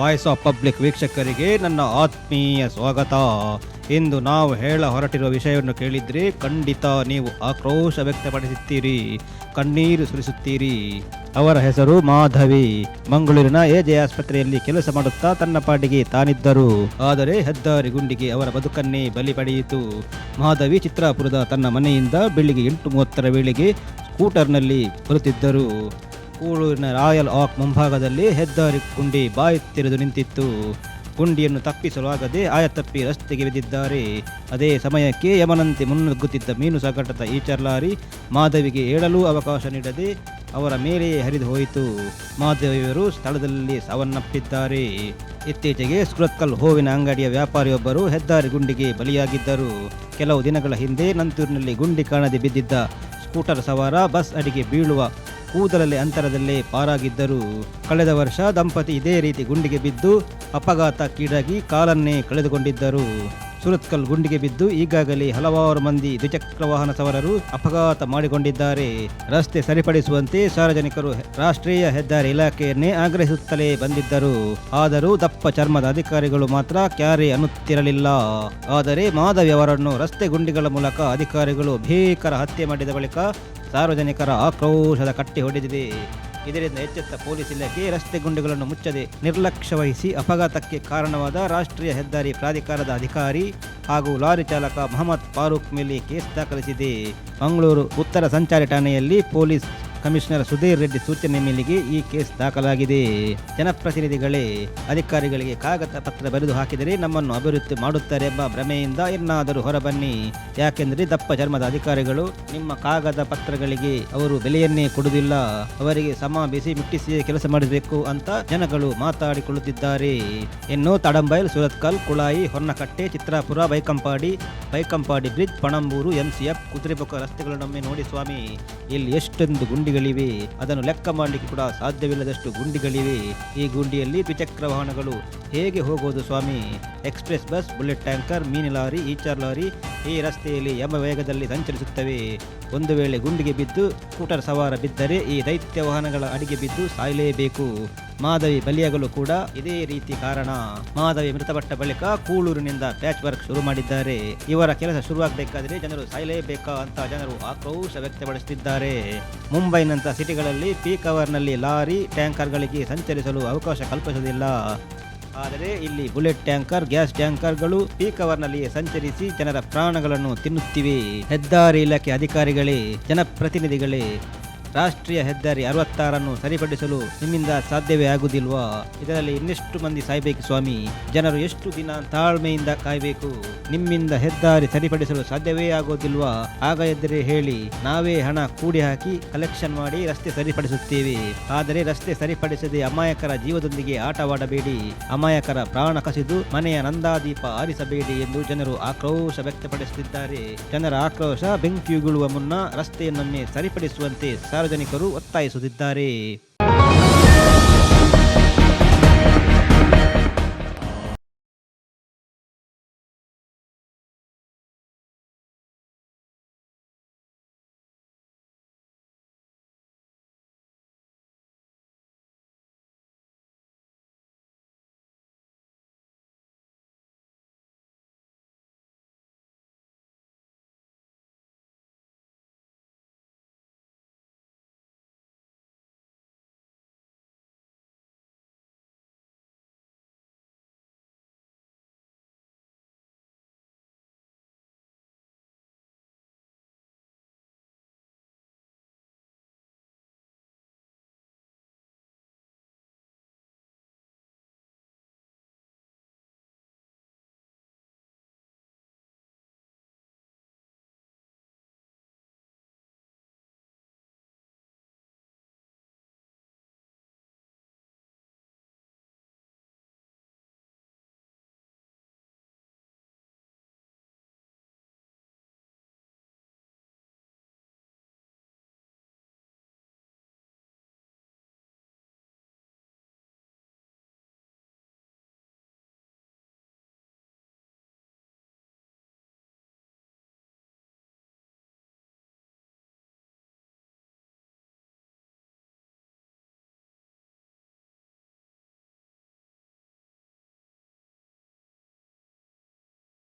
Voice of public ವೀಕ್ಷಕರಿಗೆ ನನ್ನ ಆತ್ಮೀಯ ಸ್ವಾಗತ. ಇಂದು ನಾವು ಹೇಳ ಹೊರಟಿರುವ ವಿಷಯವನ್ನು ಕೇಳಿದ್ರೆ ಖಂಡಿತ ನೀವು ಆಕ್ರೋಶ ವ್ಯಕ್ತಪಡಿಸುತ್ತೀರಿ, ಕಣ್ಣೀರು ಸುರಿಸುತ್ತೀರಿ. ಅವರ ಹೆಸರು ಮಾಧವಿ. ಮಂಗಳೂರಿನ ಎಜೆ ಆಸ್ಪತ್ರೆಯಲ್ಲಿ ಕೆಲಸ ಮಾಡುತ್ತಾ ತನ್ನ ಪಾಡಿಗೆ ತಾನಿದ್ದರು. ಆದರೆ ಹೆದ್ದಾರಿ ಗುಂಡಿಗೆ ಅವರ ಬದುಕನ್ನೇ ಬಲಿ ಪಡೆಯಿತು. ಮಾಧವಿ ಚಿತ್ರಾಪುರದ ತನ್ನ ಮನೆಯಿಂದ ಬೆಳಿಗ್ಗೆ ಎಂಟು ಮೂವತ್ತರ ವೇಳೆಗೆ ಸ್ಕೂಟರ್ನಲ್ಲಿ ಬರುತ್ತಿದ್ದರು. ಕೂಳೂರಿನ ರಾಯಲ್ ಆಕ್ ಮುಂಭಾಗದಲ್ಲಿ ಹೆದ್ದಾರಿ ಗುಂಡಿ ಬಾಯಿ ತೆರೆದು ನಿಂತಿತ್ತು. ಗುಂಡಿಯನ್ನು ತಪ್ಪಿಸಲಾಗದೆ ಆಯತಪ್ಪಿ ರಸ್ತೆಗೆ ಬಿದ್ದಿದ್ದಾರೆ. ಅದೇ ಸಮಯಕ್ಕೆ ಯಮನಂತೆ ಮುನ್ನುಗ್ಗುತ್ತಿದ್ದ ಮೀನು ಸಾಗಾಟದ ಈಚರ್ ಲಾರಿ ಮಾಧವಿಗೆ ಏಳಲು ಅವಕಾಶ ನೀಡದೆ ಅವರ ಮೇಲೆಯೇ ಹರಿದು ಹೋಯಿತು. ಮಾಧವಿಯವರು ಸ್ಥಳದಲ್ಲಿ ಸಾವನ್ನಪ್ಪಿದ್ದಾರೆ. ಇತ್ತೀಚೆಗೆ ಸುರತ್ಕಲ್ ಹೂವಿನ ಅಂಗಡಿಯ ವ್ಯಾಪಾರಿಯೊಬ್ಬರು ಹೆದ್ದಾರಿ ಗುಂಡಿಗೆ ಬಲಿಯಾಗಿದ್ದರು. ಕೆಲವು ದಿನಗಳ ಹಿಂದೆ ನಂತೂರಿನಲ್ಲಿ ಗುಂಡಿ ಕಾಣದೆ ಬಿದ್ದಿದ್ದ ಸ್ಕೂಟರ್ ಸವಾರ ಬಸ್ ಅಡಿಗೆ ಬೀಳುವ ಕೂದಲಲ್ಲಿ ಅಂತರದಲ್ಲೇ ಪಾರಾಗಿದ್ದರು ಕಳೆದ ವರ್ಷ ದಂಪತಿ ಇದೇ ರೀತಿ ಗುಂಡಿಗೆ ಬಿದ್ದು ಅಪಘಾತಕ್ಕೀಡಾಗಿ ಕಾಲನ್ನೇ ಕಳೆದುಕೊಂಡಿದ್ದರು. ಸುರತ್ಕಲ್ ಗುಂಡಿಗೆ ಬಿದ್ದು ಈಗಾಗಲೇ ಹಲವಾರು ಮಂದಿ ದ್ವಿಚಕ್ರ ವಾಹನ ಸವಾರರು ಅಪಘಾತ ಮಾಡಿಕೊಂಡಿದ್ದಾರೆ. ರಸ್ತೆ ಸರಿಪಡಿಸುವಂತೆ ಸಾರ್ವಜನಿಕರು ರಾಷ್ಟ್ರೀಯ ಹೆದ್ದಾರಿ ಇಲಾಖೆಯನ್ನೇ ಆಗ್ರಹಿಸುತ್ತಲೇ ಬಂದಿದ್ದರು. ಆದರೂ ದಪ್ಪ ಚರ್ಮದ ಅಧಿಕಾರಿಗಳು ಮಾತ್ರ ಕ್ಯಾರೆ ಅನ್ನುತ್ತಿರಲಿಲ್ಲ. ಆದರೆ ಮಾಧವಿ ಅವರನ್ನು ರಸ್ತೆ ಗುಂಡಿಗಳ ಮೂಲಕ ಅಧಿಕಾರಿಗಳು ಭೀಕರ ಹತ್ಯೆ ಮಾಡಿದ ಬಳಿಕ ಸಾರ್ವಜನಿಕರ ಆಕ್ರೋಶದ ಕಟ್ಟಿ ಹೊಡೆದಿದೆ. ಇದರಿಂದ ಎಚ್ಚೆತ್ತ ಪೊಲೀಸ್ ಇಲಾಖೆ ರಸ್ತೆ ಗುಂಡಿಗಳನ್ನು ಮುಚ್ಚದೆ. ನಿರ್ಲಕ್ಷ್ಯ ವಹಿಸಿ ಅಪಘಾತಕ್ಕೆ ಕಾರಣವಾದ ರಾಷ್ಟ್ರೀಯ ಹೆದ್ದಾರಿ ಪ್ರಾಧಿಕಾರದ ಅಧಿಕಾರಿ ಹಾಗೂ ಲಾರಿ ಚಾಲಕ ಮಹಮ್ಮದ್ ಫಾರೂಕ್ ಮೇಲೆ ಕೇಸ್ ದಾಖಲಿಸಿದೆ. ಮಂಗಳೂರು ಉತ್ತರ ಸಂಚಾರಿ ಠಾಣೆಯಲ್ಲಿ ಪೊಲೀಸ್ ಕಮಿಷನರ್ ಸುಧೀರ್ ರೆಡ್ಡಿ ಸೂಚನೆ ಮೇಲೆಗೆ ಈ ಕೇಸ್ ದಾಖಲಾಗಿದೆ. ಜನಪ್ರತಿನಿಧಿಗಳೇ, ಅಧಿಕಾರಿಗಳಿಗೆ ಕಾಗದ ಪತ್ರ ಬರೆದು ಹಾಕಿದರೆ ನಮ್ಮನ್ನು ಅಭಿವೃದ್ಧಿ ಮಾಡುತ್ತಾರೆ ಎಂಬ ಭ್ರಮೆಯಿಂದ ಇನ್ನಾದರೂ ಹೊರಬನ್ನಿ. ಯಾಕೆಂದರೆ ದಪ್ಪ ಚರ್ಮದ ಅಧಿಕಾರಿಗಳು ನಿಮ್ಮ ಕಾಗದ ಪತ್ರಗಳಿಗೆ ಅವರು ಬೆಲೆಯನ್ನೇ ಕೊಡುವುದಿಲ್ಲ. ಅವರಿಗೆ ಸಮ ಬಿಸಿ ಮುಟ್ಟಿಸಿ ಕೆಲಸ ಮಾಡಬೇಕು ಅಂತ ಜನಗಳು ಮಾತಾಡಿಕೊಳ್ಳುತ್ತಿದ್ದಾರೆ. ಇನ್ನು ತಡಂಬೈಲ್, ಸುರತ್ಕಲ್, ಕುಳಾಯಿ, ಹೊನ್ನಕಟ್ಟೆ, ಚಿತ್ರಾಪುರ, ಬೈಕಂಪಾಡಿ ಬೈಕಂಪಾಡಿ ಬ್ರಿಡ್ಜ್, ಪಣಂಬೂರು ಎಂಸಿಎಫ್ ಕುದುರೆಬೊಕ್ಕ ರಸ್ತೆಗಳನ್ನೊಮ್ಮೆ ನೋಡಿ ಸ್ವಾಮಿ. ಇಲ್ಲಿ ಎಷ್ಟೊಂದು ಗುಂಡಿಗಳಿವೆ. ಅದನ್ನು ಲೆಕ್ಕ ಮಾಡಲಿಕ್ಕೆ ಕೂಡ ಸಾಧ್ಯವಿಲ್ಲದಷ್ಟು ಗುಂಡಿಗಳಿವೆ. ಈ ಗುಂಡಿಯಲ್ಲಿ ದ್ವಿಚಕ್ರ ವಾಹನಗಳು ಹೇಗೆ ಹೋಗೋದು ಸ್ವಾಮಿ? ಎಕ್ಸ್ಪ್ರೆಸ್ ಬಸ್, ಬುಲೆಟ್ ಟ್ಯಾಂಕರ್, ಮೀನು ಲಾರಿ, ಈಚಾರ್ ಲಾರಿ ಈ ರಸ್ತೆಯಲ್ಲಿ ಎಂಬ ವೇಗದಲ್ಲಿ ಸಂಚರಿಸುತ್ತವೆ. ಒಂದು ವೇಳೆ ಗುಂಡಿಗೆ ಬಿದ್ದು, ಸ್ಕೂಟರ್ ಸವಾರ ಬಿದ್ದರೆ ಈ ದೈತ್ಯ ವಾಹನಗಳ ಅಡಿಗೆ ಬಿದ್ದು ಸಾಯಲೇಬೇಕು. ಮಾಧವಿ ಬಲಿಯಾಗಲು ಕೂಡ ಇದೇ ರೀತಿ ಕಾರಣ. ಮಾಧವಿ ಮೃತಪಟ್ಟ ಬಳಿಕ ಕೂಳೂರಿನಿಂದ ಪ್ಯಾಚ್ ವರ್ಕ್ ಶುರು ಮಾಡಿದ್ದಾರೆ. ಇವರ ಕೆಲಸ ಶುರುವಾಗಬೇಕಾದ್ರೆ ಜನರು ಸಾಯಲೇಬೇಕಾ ಅಂತ ಜನರು ಆಕ್ರೋಶ ವ್ಯಕ್ತಪಡಿಸುತ್ತಿದ್ದಾರೆ. ಮುಂಬೈನಂತಹ ಸಿಟಿಗಳಲ್ಲಿ ಪೀಕ್ ಅವರ್ನಲ್ಲಿ ಲಾರಿ ಟ್ಯಾಂಕರ್ಗಳಿಗೆ ಸಂಚರಿಸಲು ಅವಕಾಶ ಕಲ್ಪಿಸುವುದಿಲ್ಲ ಆದರೆ ಇಲ್ಲಿ ಬುಲೆಟ್ ಟ್ಯಾಂಕರ್, ಗ್ಯಾಸ್ ಟ್ಯಾಂಕರ್ಗಳು ಪೀಕ್ ಅವರ್ನಲ್ಲಿ ಸಂಚರಿಸಿ ಜನರ ಪ್ರಾಣಗಳನ್ನು ತಿನ್ನುತ್ತಿವೆ. ಹೆದ್ದಾರಿ ಇಲಾಖೆ ಅಧಿಕಾರಿಗಳೇ, ಜನಪ್ರತಿನಿಧಿಗಳೇ ರಾಷ್ಟ್ರೀಯ ಹೆದ್ದಾರಿ ಅರವತ್ತಾರನ್ನು ಸರಿಪಡಿಸಲು ನಿಮ್ಮಿಂದ ಸಾಧ್ಯವೇ ಆಗುವುದಿಲ್ವಾ ಇದರಲ್ಲಿ ಇನ್ನೆಷ್ಟು ಮಂದಿ ಸಾಯ್ಬೇಕು ಸ್ವಾಮಿ? ಜನರು ಎಷ್ಟು ದಿನ ತಾಳ್ಮೆಯಿಂದ ಕಾಯಬೇಕು? ನಿಮ್ಮಿಂದ ಹೆದ್ದಾರಿ ಸರಿಪಡಿಸಲು ಸಾಧ್ಯವೇ ಆಗೋದಿಲ್ವಾ? ಆಗ ಎದ್ದರೆ ಹೇಳಿ, ನಾವೇ ಹಣ ಕೂಡಿ ಹಾಕಿ ಕಲೆಕ್ಷನ್ ಮಾಡಿ ರಸ್ತೆ ಸರಿಪಡಿಸುತ್ತೇವೆ. ಆದರೆ ರಸ್ತೆ ಸರಿಪಡಿಸದೆ ಅಮಾಯಕರ ಜೀವದೊಂದಿಗೆ ಆಟವಾಡಬೇಡಿ. ಅಮಾಯಕರ ಪ್ರಾಣ ಕಸಿದು ಮನೆಯ ನಂದಾದೀಪ ಆರಿಸಬೇಡಿ ಎಂದು ಜನರು ಆಕ್ರೋಶ ವ್ಯಕ್ತಪಡಿಸುತ್ತಿದ್ದಾರೆ. ಜನರ ಆಕ್ರೋಶ ಬೆಂಕಿಯುಗುಳುವ ಮುನ್ನ ರಸ್ತೆಯನ್ನೊಮ್ಮೆ ಸರಿಪಡಿಸುವಂತೆ ಸಾರ್ವಜನಿಕರು ಒತ್ತಾಯಿಸುತ್ತಿದ್ದಾರೆ.